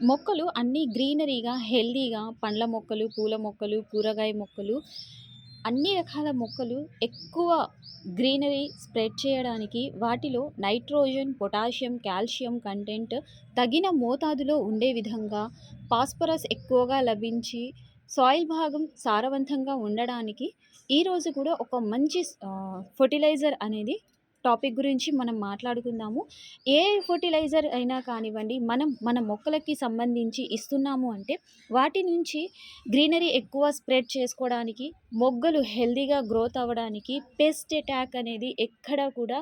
మొక్కలు అన్నీ గ్రీనరీగా, హెల్తీగా పండ్ల మొక్కలు, పూల మొక్కలు, కూరగాయ మొక్కలు అన్ని రకాల మొక్కలు ఎక్కువ గ్రీనరీ స్ప్రెడ్ చేయడానికి వాటిలో నైట్రోజన్, పొటాషియం, కాల్షియం కంటెంట్ తగిన మోతాదులో ఉండే విధంగా ఫాస్ఫరస్ ఎక్కువగా లభించి సాయిల్ భాగం సారవంతంగా ఉండడానికి ఈరోజు కూడా ఒక మంచి ఫర్టిలైజర్ అనేది టాపిక్ గురించి మనం మాట్లాడుకుందాము. ఏ ఫెర్టిలైజర్ అయినా కానివ్వండి, మనం మన మొక్కలకి సంబంధించి ఇస్తున్నాము అంటే, వాటి నుంచి గ్రీనరీ ఎక్కువ స్ప్రెడ్ చేసుకోవడానికి, మొగ్గలు హెల్తీగా గ్రోత్ అవ్వడానికి, పెస్ట్ అటాక్ అనేది ఎక్కడ కూడా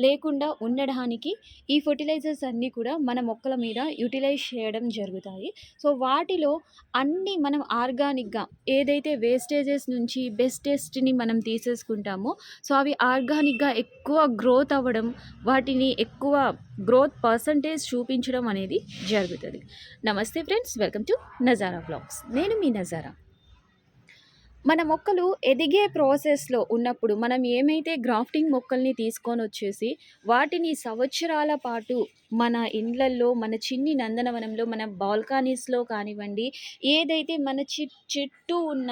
లేకుండా ఉండడానికి ఈ ఫర్టిలైజర్స్ అన్నీ కూడా మన మొక్కల మీద యుటిలైజ్ చేయడం జరుగుతాయి. సో, వాటిలో అన్నీ మనం ఆర్గానిక్‌గా ఏదైతే వేస్టేజెస్ నుంచి బెస్టెస్ట్‌ని మనం తీసేసుకుంటామో, సో, అవి ఆర్గానిక్‌గా ఎక్కువ గ్రోత్ అవ్వడం, వాటిని ఎక్కువ గ్రోత్ పర్సెంటేజ్ చూపించడం అనేది జరుగుతుంది నమస్తే friends welcome to Nazara vlogs నేను మీ నజారా. మన మొక్కలు ఎదిగే ప్రాసెస్‌లో ఉన్నప్పుడు మనం ఏమైతే గ్రాఫ్టింగ్ మొక్కల్ని తీసుకొని వచ్చేసి వాటిని సంవత్సరాల పాటు మన ఇండ్లల్లో, మన చిన్ని నందనవనంలో, మన బాల్కనీస్‌లో కానివ్వండి, ఏదైతే మన చి చుట్టూ ఉన్న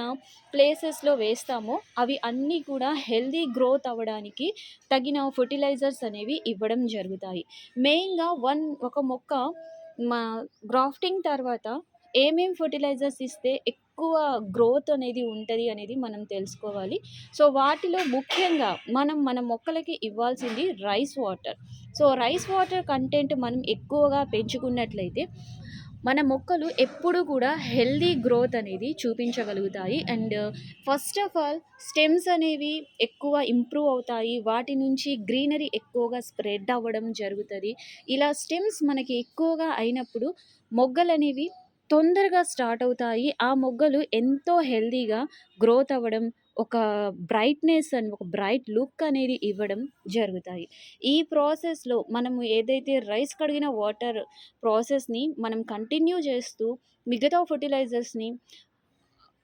ప్లేసెస్‌లో వేస్తామో అవి అన్నీ కూడా హెల్తీ గ్రోత్ అవ్వడానికి తగిన ఫర్టిలైజర్స్ అనేవి ఇవ్వడం జరుగుతాయి. మెయిన్‌గా వన్ ఒక మొక్క మా గ్రాఫ్టింగ్ తర్వాత ఏమేం ఫెర్టిలైజర్స్ ఇస్తే ఎక్కువ గ్రోత్ అనేది ఉంటుంది అనేది మనం తెలుసుకోవాలి. సో, వాటిలో ముఖ్యంగా మనం మన మొక్కలకి ఇవ్వాల్సింది rice water. So, rice water content మనం ఎక్కువగా పెంచుకున్నట్లయితే మన మొక్కలు ఎప్పుడు కూడా హెల్తీ గ్రోత్ అనేది చూపించగలుగుతాయి. And first of all stems అనేవి ఎక్కువ ఇంప్రూవ్ అవుతాయి. వాటి నుంచి గ్రీనరీ ఎక్కువగా స్ప్రెడ్ అవ్వడం జరుగుతుంది ఇలా స్టెమ్స్ మనకి ఎక్కువగా అయినప్పుడు మొగ్గలనేవి తొందరగా స్టార్ట్ అవుతాయి. ఆ మొగ్గలు ఎంతో హెల్దీగా గ్రోత్ అవ్వడం, ఒక బ్రైట్‌నెస్ అండ్ ఒక బ్రైట్ లుక్ అనేది ఇవ్వడం జరుగుతాయి. ఈ ప్రాసెస్‌లో మనము ఏదైతే రైస్ కడిగిన వాటర్ ప్రాసెస్‌ని మనం కంటిన్యూ చేస్తూ మిగతా ఫర్టిలైజర్స్ని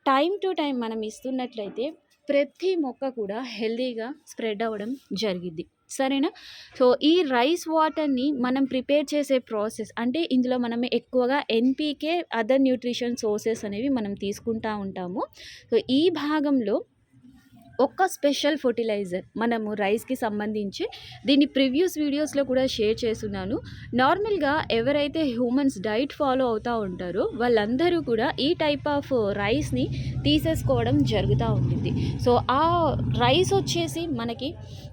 టైం టు టైం మనం ఇస్తున్నట్లయితే ప్రతి మొక్క కూడా హెల్తీగా స్ప్రెడ్ అవ్వడం జరిగింది సరేనా? సో, ఈ రైస్ వాటర్‌ని మనం ప్రిపేర్ చేసే ప్రాసెస్ అంటే ఇందులో మనం ఎక్కువగా ఎన్‌పీకే, అదర్ న్యూట్రిషన్ సోర్సెస్ అనేవి మనం తీసుకుంటా ఉంటాము. సో, ఈ భాగంలో ఒక్క స్పెషల్ ఫర్టిలైజర్ మనము రైస్‌కి సంబంధించి దీన్ని ప్రివ్యూస్ వీడియోస్‌లో కూడా షేర్ చేస్తున్నాను నార్మల్‌గా ఎవరైతే హ్యూమన్స్ డైట్ ఫాలో అవుతూ ఉంటారో వాళ్ళందరూ కూడా ఈ టైప్ ఆఫ్ రైస్‌ని తీసేసుకోవడం జరుగుతూ ఉంటుంది సో, ఆ రైస్ వచ్చేసి మనకి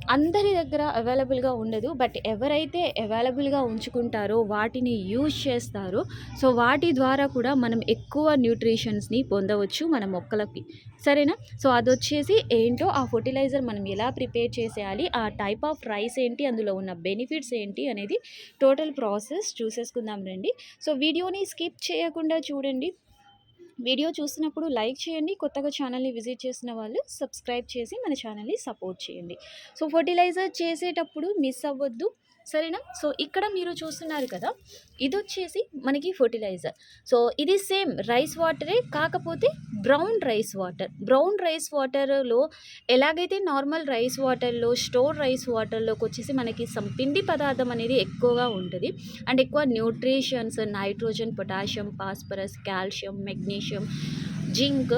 అందరి దగ్గర అవైలబుల్‌గా ఉండదు. బట్ ఎవరైతే అవైలబుల్‌గా ఉంచుకుంటారో వాటిని యూజ్ చేస్తారో సో, వాటి ద్వారా కూడా మనం ఎక్కువ న్యూట్రిషన్స్‌ని పొందవచ్చు మన మొక్కలకి. సరేనా? సో, అది వచ్చేసి ఏంటో ఆ ఫర్టిలైజర్ మనం ఎలా ప్రిపేర్ చేసేయాలి, ఆ టైప్ ఆఫ్ రైస్ ఏంటి, అందులో ఉన్న బెనిఫిట్స్ ఏంటి అనేది టోటల్ ప్రాసెస్ చూసేసుకుందాం రండి. సో, వీడియోని స్కిప్ చేయకుండా చూడండి. వీడియో చూసినప్పుడు లైక్ చేయండి. కొత్తగా ఛానల్‌ని విజిట్ చేసిన వాళ్ళు సబ్స్క్రైబ్ చేసి మన ఛానల్‌ని సపోర్ట్ చేయండి. సో, ఫర్టిలైజర్ చేసేటప్పుడు మిస్ అవ్వద్దు. సరేనా? సో, ఇక్కడ మీరు చూస్తున్నారు కదా! ఇది వచ్చేసి మనకి ఫర్టిలైజర్ సో, ఇది సేమ్ రైస్ వాటరే కాకపోతే brown rice water. Brown rice వాటర్‌లో ఎలాగైతే నార్మల్ రైస్ వాటర్‌లో, స్టోర్ రైస్ వాటర్లోకి వచ్చేసి మనకి సమ్ పిండి పదార్థం అనేది ఎక్కువగా ఉంటుంది అండ్ ఎక్కువ nutritions, nitrogen, potassium, phosphorus, calcium, magnesium, zinc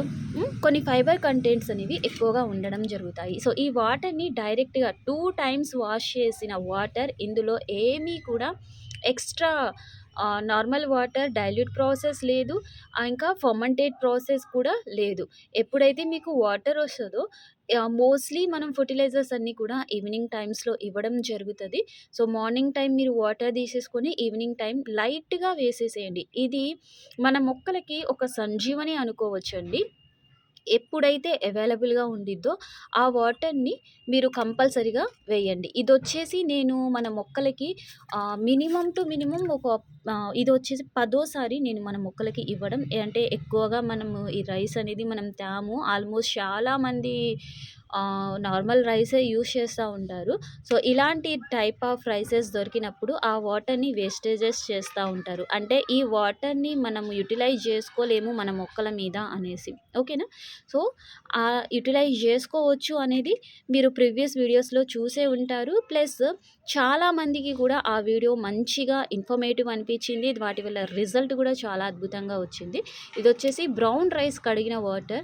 కొన్ని ఫైబర్ కంటెంట్స్ అనేవి ఎక్కువగా ఉండడం జరుగుతాయి. సో, ఈ వాటర్‌ని డైరెక్ట్‌గా టూ టైమ్స్ వాష్ చేసిన వాటర్ ఇందులో ఏమీ కూడా extra normal water dilute process లేదు. ఇంకా ఫర్మంటేట్ ప్రాసెస్ కూడా లేదు. ఎప్పుడైతే మీకు వాటర్ వస్తుందో మోస్ట్‌లీ మనం ఫర్టిలైజర్స్ అన్నీ కూడా ఈవినింగ్ టైమ్స్‌లో ఇవ్వడం జరుగుతుంది సో, మార్నింగ్ టైం మీరు వాటర్ తీసేసుకొని ఈవినింగ్ టైం లైట్‌గా వేసేసేయండి. ఇది మన మొక్కలకి ఒక సంజీవని అనుకోవచ్చండి. ఎప్పుడైతే అవైలబుల్‌గా ఉండిద్దో ఆ వాటర్‌ని మీరు కంపల్సరిగా వేయండి. ఇది వచ్చేసి నేను మన మొక్కలకి మినిమం మినిమమ్ టు మినిమమ్ ఒక ఇది వచ్చేసి పదోసారి నేను మన మొక్కలకి ఇవ్వడం. అంటే ఎక్కువగా మనము ఈ రైస్ అనేది మనం తాము ఆల్మోస్ట్ చాలామంది నార్మల్ రైసే యూస్ చేస్తూ ఉంటారు. సో, ఇలాంటి టైప్ ఆఫ్ రైసెస్ దొరికినప్పుడు ఆ వాటర్‌ని వేస్టేజెస్ చేస్తూ ఉంటారు. అంటే ఈ వాటర్‌ని మనం యుటిలైజ్ చేసుకోలేము మన మొక్కల మీద అనేసి. ఓకేనా? సో, ఆ యుటిలైజ్ చేసుకోవచ్చు అనేది మీరు ప్రీవియస్ వీడియోస్‌లో చూసే ఉంటారు. ప్లస్ చాలామందికి కూడా ఆ వీడియో మంచిగా ఇన్ఫర్మేటివ్ అనిపించింది వాటి వల్ల రిజల్ట్ కూడా చాలా అద్భుతంగా వచ్చింది ఇది వచ్చేసి బ్రౌన్ రైస్ కడిగిన వాటర్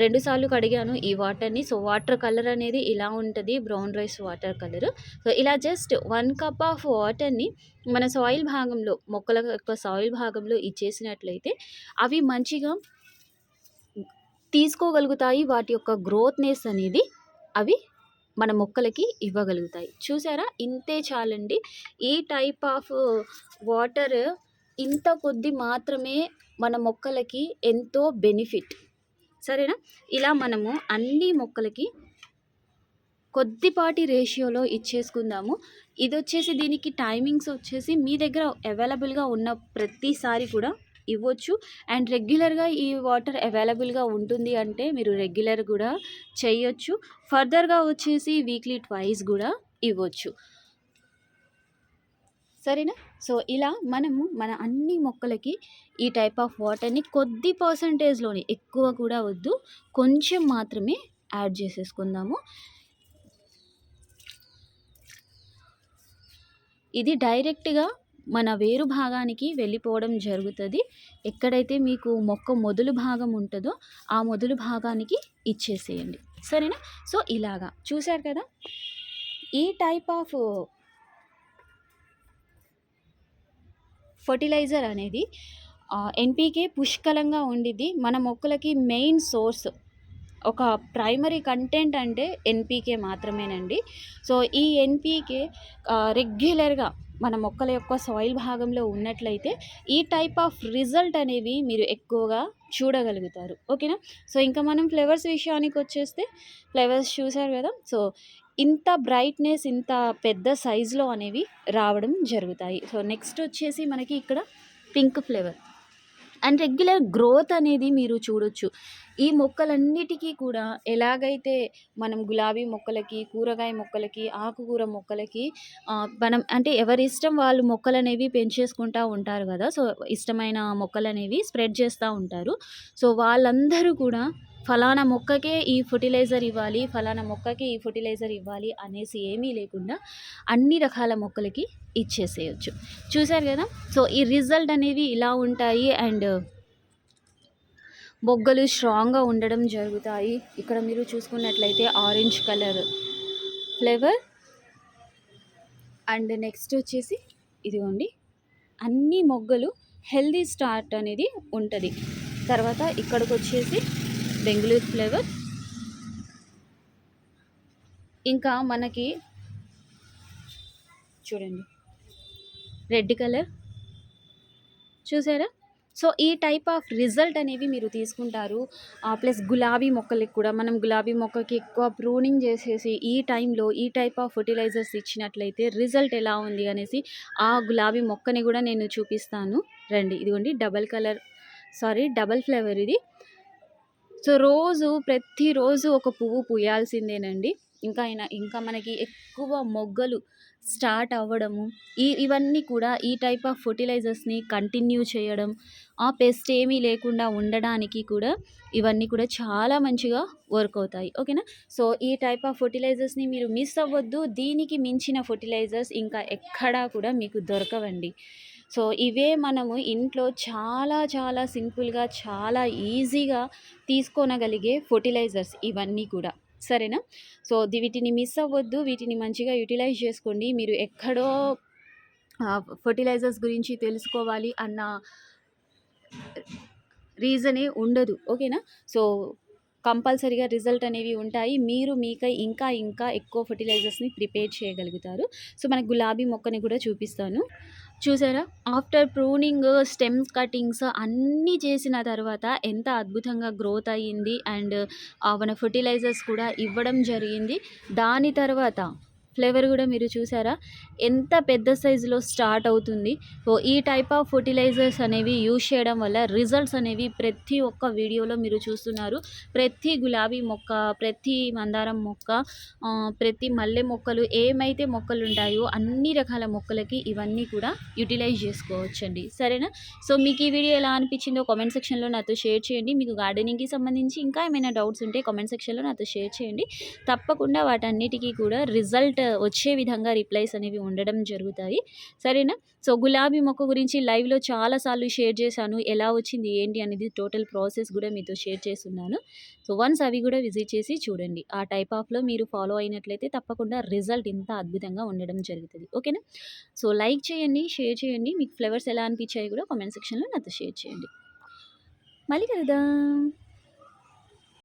రెండు సార్లు కడిగాను ఈ వాటర్ని. సో వాటర్ కలర్ అనేది ఇలా ఉంటుంది brown rice water colour. So ఇలా జస్ట్ వన్ కప్ ఆఫ్ వాటర్ని మన సాయిల్ భాగంలో మొక్కల యొక్క సాయిల్ భాగంలో ఇచ్చేసినట్లయితే అవి మంచిగా తీసుకోగలుగుతాయి. వాటి యొక్క గ్రోత్నెస్ అనేది అవి మన మొక్కలకి ఇవ్వగలుగుతాయి. చూసారా? ఇంతే చాలండి. ఈ టైప్ ఆఫ్ వాటర్ ఇంత కొద్ది మాత్రమే మన మొక్కలకి ఎంతో బెనిఫిట్. సరేనా? ఇలా మనము అన్ని మొక్కలకి కొద్దిపాటి రేషియోలో ఇచ్చేసుకుందాము. ఇది వచ్చేసి దీనికి టైమింగ్స్ వచ్చేసి మీ దగ్గర అవైలబుల్గా ఉన్న ప్రతిసారి కూడా ఇవ్వచ్చు. అండ్ రెగ్యులర్గా ఈ వాటర్ అవైలబుల్గా ఉంటుంది అంటే మీరు రెగ్యులర్ కూడా చేయొచ్చు. ఫర్దర్గా వచ్చేసి వీక్లీ ట్వైస్ కూడా ఇవ్వచ్చు. సరేనా? సో ఇలా మనము మన అన్ని మొక్కలకి ఈ టైప్ ఆఫ్ వాటర్ని కొద్ది పర్సంటేజ్లోని ఎక్కువ కూడా వద్దు కొంచెం మాత్రమే యాడ్ చేసేసుకుందాము. ఇది డైరెక్ట్గా మన వేరు భాగానికి వెళ్ళిపోవడం జరుగుతుంది. ఎక్కడైతే మీకు మొక్క మొదలు భాగం ఉంటుందో ఆ మొదలు భాగానికి ఇచ్చేసేయండి. సరేనా? సో ఇలాగా. చూశారు కదా? ఈ టైప్ ఆఫ్ ఫర్టిలైజర్ అనేది ఎన్పికే పుష్కలంగా ఉండిద్ది. మన మొక్కలకి మెయిన్ సోర్స్ ఒక ప్రైమరీ కంటెంట్ అంటే ఎన్పికే మాత్రమేనండి. సో ఈ ఎన్పికే రెగ్యులర్గా మన మొక్కల యొక్క సాయిల్ భాగంలో ఉన్నట్లయితే ఈ టైప్ ఆఫ్ రిజల్ట్ అనేవి మీరు ఎక్కువగా చూడగలుగుతారు. ఓకేనా? సో ఇంకా మనం ఫ్లేవర్స్ విషయానికి వచ్చేస్తే ఫ్లేవర్స్ చూసారు కదా? సో ఇంత బ్రైట్నెస్ ఇంత పెద్ద సైజులో అనేవి రావడం జరుగుతాయి. సో నెక్స్ట్ వచ్చేసి మనకి ఇక్కడ pink flower and regular growth అనేది మీరు చూడొచ్చు. ఈ మొక్కలన్నిటికీ కూడా ఎలాగైతే మనం గులాబీ మొక్కలకి కూరగాయ మొక్కలకి ఆకుకూర మొక్కలకి మనం అంటే ఎవరి ఇష్టం వాళ్ళు మొక్కలు అనేవి పెంచేసుకుంటూ ఉంటారు కదా. సో ఇష్టమైన మొక్కలు అనేవి స్ప్రెడ్ చేస్తూ ఉంటారు. సో వాళ్ళందరూ కూడా ఫలానా మొక్కకే ఈ ఫర్టిలైజర్ ఇవ్వాలి ఫలానా మొక్కకి ఈ ఫర్టిలైజర్ ఇవ్వాలి అనేసి ఏమీ లేకుండా అన్ని రకాల మొక్కలకి ఇచ్చేసేయచ్చు. చూశారు కదా? సో ఈ రిజల్ట్ అనేవి ఇలా ఉంటాయి అండ్ బొగ్గలు స్ట్రాంగ్గా ఉండడం జరుగుతాయి. ఇక్కడ మీరు చూసుకున్నట్లయితే orange colour flower and next వచ్చేసి ఇదిగోండి. అన్ని మొగ్గలు హెల్దీ స్టార్ట్ అనేది ఉంటుంది. తర్వాత ఇక్కడికి వచ్చేసి బెంగళూరు ఫ్లేవర్. ఇంకా మనకి చూడండి. రెడ్ కలర్ చూసారా? సో ఈ టైప్ ఆఫ్ రిజల్ట్ అనేవి మీరు తీసుకుంటారు. ప్లస్ గులాబీ మొక్కలకి కూడా మనం గులాబీ మొక్కకి ఎక్కువ ప్రూనింగ్ చేసేసి ఈ టైంలో ఈ టైప్ ఆఫ్ ఫర్టిలైజర్స్ ఇచ్చినట్లయితే రిజల్ట్ ఎలా ఉంది అనేసి ఆ గులాబీ మొక్కని కూడా నేను చూపిస్తాను. రండి ఇదిగోండి double colour sorry double flower ఇది. సో రోజు ప్రతిరోజు ఒక పువ్వు పూయాల్సిందేనండి. ఇంకా అయినా ఇంకా మనకి ఎక్కువ మొగ్గలు స్టార్ట్ అవ్వడము ఈ ఇవన్నీ కూడా ఈ టైప్ ఆఫ్ ఫర్టిలైజర్స్ని కంటిన్యూ చేయడం ఆ పెస్ట్ ఏమీ లేకుండా ఉండడానికి కూడా ఇవన్నీ కూడా చాలా మంచిగా వర్క్ అవుతాయి. ఓకేనా? సో ఈ టైప్ ఆఫ్ ఫర్టిలైజర్స్ని మీరు మిస్ అవ్వద్దు. దీనికి మించిన ఫర్టిలైజర్స్ ఇంకా ఎక్కడా కూడా మీకు దొరకవండి. సో ఇవే మనము ఇంట్లో చాలా చాలా సింపుల్గా చాలా ఈజీగా తీసుకోనగలిగే ఫర్టిలైజర్స్ ఇవన్నీ కూడా. సరేనా? సో వీటిని మిస్ అవ్వద్దు వీటిని మంచిగా యూటిలైజ్ చేసుకోండి. మీరు ఎక్కడో ఫర్టిలైజర్స్ గురించి తెలుసుకోవాలి అన్న రీజనే ఉండదు. ఓకేనా? సో కంపల్సరీగా రిజల్ట్ అనేవి ఉంటాయి. మీరు మీకై ఇంకా ఇంకా ఎక్కువ ఫర్టిలైజర్స్ని ప్రిపేర్ చేయగలుగుతారు. సో మనకు గులాబీ మొక్కని కూడా చూపిస్తాను. చూసారా? ఆఫ్టర్ ప్రూనింగ్ స్టెమ్ కటింగ్స్ అన్నీ చేసిన తర్వాత ఎంత అద్భుతంగా గ్రోత్ అయ్యింది. అండ్ మన ఫర్టిలైజర్స్ కూడా ఇవ్వడం జరిగింది. దాని తర్వాత ఫ్లేవర్ కూడా మీరు చూసారా? ఎంత పెద్ద సైజులో స్టార్ట్ అవుతుంది. సో ఈ టైప్ ఆఫ్ ఫర్టిలైజర్స్ అనేవి యూజ్ చేయడం వల్ల రిజల్ట్స్ అనేవి ప్రతి ఒక్క వీడియోలో మీరు చూస్తున్నారు. ప్రతి గులాబీ మొక్క ప్రతి మందారం మొక్క ప్రతి మల్లె మొక్కలు ఏమైతే మొక్కలు ఉంటాయో అన్ని రకాల మొక్కలకి ఇవన్నీ కూడా యూటిలైజ్ చేసుకోవచ్చండి. సరేనా? సో మీకు ఈ వీడియో ఎలా అనిపించిందో కామెంట్ సెక్షన్లో నాతో షేర్ చేయండి. మీకు గార్డెనింగ్కి సంబంధించి ఇంకా ఏమైనా డౌట్స్ ఉంటే కామెంట్ సెక్షన్లో నాతో షేర్ చేయండి. తప్పకుండా వాటన్నిటికీ కూడా రిజల్ట్ వచ్చే విధంగా రిప్లైస్ అనేవి ఉండడం జరుగుతాయి. సరేనా? సో గులాబీ మొక్క గురించి లైవ్లో చాలాసార్లు షేర్ చేశాను. ఎలా వచ్చింది ఏంటి అనేది టోటల్ ప్రాసెస్ కూడా మీతో షేర్ చేస్తున్నాను. సో వన్స్ అవి కూడా విజిట్ చేసి చూడండి. ఆ టైప్ ఆఫ్లో మీరు ఫాలో అయినట్లయితే తప్పకుండా రిజల్ట్ ఇంత అద్భుతంగా ఉండడం జరుగుతుంది. ఓకేనా? సో లైక్ చేయండి షేర్ చేయండి. మీకు ఫ్లేవర్స్ ఎలా అనిపించాయి కూడా కామెంట్ సెక్షన్లో నాతో షేర్ చేయండి. మళ్ళీ కలుద్దాం.